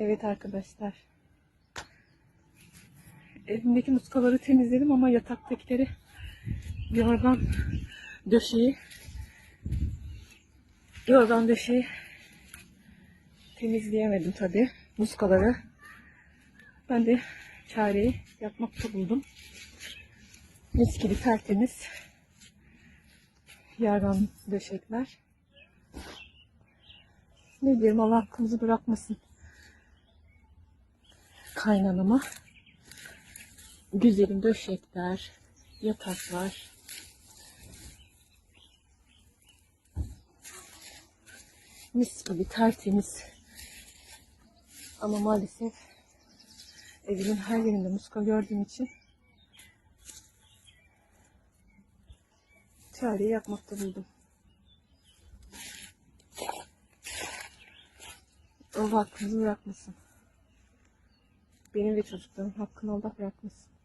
Evet arkadaşlar. Evimdeki muskaları temizledim ama yataktakileri yorgan döşeği yorgan döşeği temizleyemedim tabi muskaları. Ben de çareyi yapmakta buldum. Mis tertemiz yorgan döşekler. Ne diyeyim Allah aklınızı bırakmasın kaynanama. Güzelim döşekler, yataklar. Mis gibi tertemiz. Ama maalesef evimin her yerinde muska gördüğüm için çareyi yapmakta buldum. Allah hakkınızı bırakmasın. Benim ve çocuklarım hakkını Allah bırakmasın.